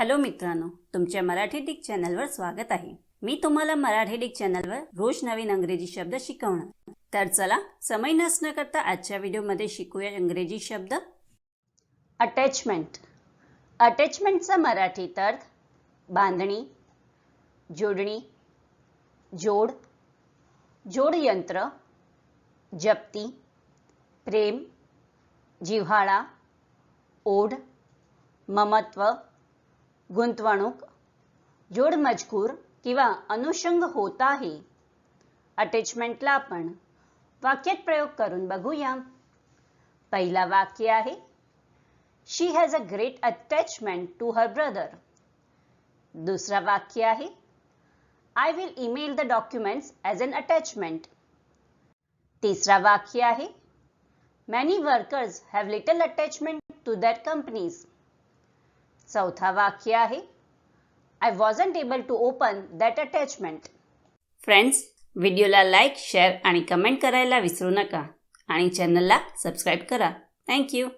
Hello मित्रांनो तुमच्या Marathi Dick चॅनलवर स्वागत आहे. मी तुम्हाला मराठी डिक चॅनलवर रोज नवीन अंग्रेजी शब्द शिकवणार. तर चला समय नसणं करता आजच्या व्हिडिओमध्ये शिकूया इंग्रजी शब्द. अटॅचमेंट अटॅचमेंटचा मराठीत अर्थ बांधणी जोडणी जोड जोडयंत्र जप्ती प्रेम जिव्हाळा ओढ ममत्व गुंतवणूक, जोड मजकूर किंवा अनुषंग होत आहे. अटॅचमेंटला आपण वाक्यात प्रयोग करून बघूया. पहिला वाक्य आहे she has a great attachment to her brother दुसरा वाक्य आहे I will email the documents as an attachment तिसरा वाक्य आहे many workers have little attachment to that companies चौथा वाक्य आहे. I wasn't able to open that attachment friends व्हिडिओला लाईक शेअर आणि कमेंट करायला विसरू नका. आणि चॅनलला सबस्क्राईब करा. थँक्यू